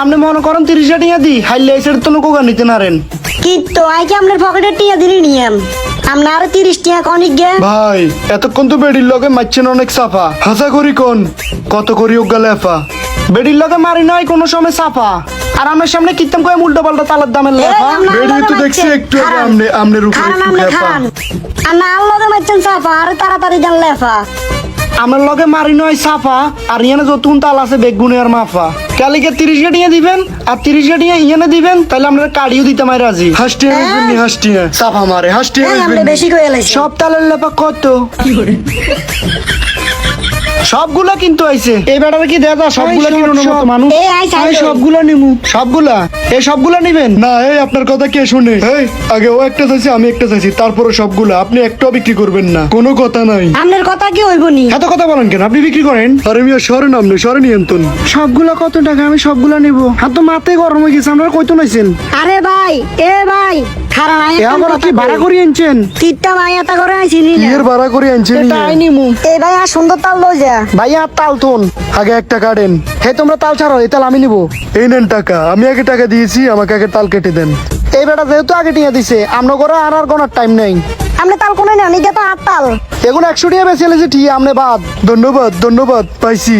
আপনি মনে করেন তিরিশটা টিয়া দি হাইলে এসে তো কোকা নিতে নারেন কি তো আপনার পকেটে টিয়া দিলি নিয়াম আপনার আরও তিরিশ টিয়া কনিক গে। ভাই এতক্ষণ তো বেডির লগে মারছেন অনেক সাফা। হাসা করি কোন? কত করি ওগা লেফা বেডির লগে মারি নাই কোনো সময় সাফা। আর আমার সামনে কিতাম কয়ে উল্টো পাল্টা তালার দামের লেফা বেডি তো দেখছি একটু আমনে আমনের উপরে একটু খারান। আর না আল্লাহ মারছেন সাফা। আর তাড়াতাড়ি দেন লেফা। আমার লগে মারি নয় সাফা আর ইয়ানে যতুন তাল আছে বেগুনে আর মাফা। কালিকে তিরিশ গাড়িয়ে দিবেন আর তিরিশ গাড়িয়ে ইয়ানে দিবেন তাহলে আমরা কাড়িও দিতে মারি রাজি। হাসটিয়ে বেশি হাসটিয়ে সাফা মারে হাসটিয়ে বেশি সব তালের লেপা কত? সবগুলা কিন্তু আইছে। এই বেটারে কি দেয়া সবগুলা কিনুন মতো মানুষ? এই আইছে, আমি সবগুলা নিমু। সবগুলা? এই সবগুলা নিবেন? না এই আপনার কথা কে শুনে? এই। আগে ও একটা চাইছি আমি একটা চাইছি তারপরে সবগুলা। আপনি একটাও বিক্রি করবেন না। কোনো কথা নাই। আপনার কথা কি হইব নি? এত কথা বলেন কেন? আপনি বিক্রি করেন? আরে মিয়া সরে নামলে সরে নিয়ন্ত্রণ সবগুলা কত টাকা? আমি সবগুলা নিব। হাত তো মাথায় গরম হয়ে গেছে আপনারা কইতো নাইছেন। আরে ভাই। এ ভাই এ আমরা কি ভাড়া করে আনছেন? তিনটা মাই এটা করে আইছি এর ভাড়া করে আনছেন এটা আইনিমু এই ভাই আর সুন্দর তাল লই যা। ভাইয়া তাল তোন আগে একটা কাটেন। হে তোমরা তাল ছাড়ো এই তাল আমি নিব। এই নেন টাকা। আমি আগে টাকা দিয়েছি আমাকে আগে তাল কেটে দেন। এই বেটা যেহেতু আগে টিয়া দিছে আমরা করে আর আর কোনো টাইম নেই। তাল কোনে না নিকে তো আট তাল। একশো টিয়া বেশি ঠিক আমনে বাদ। ধন্যবাদ ধন্যবাদ পাইছি।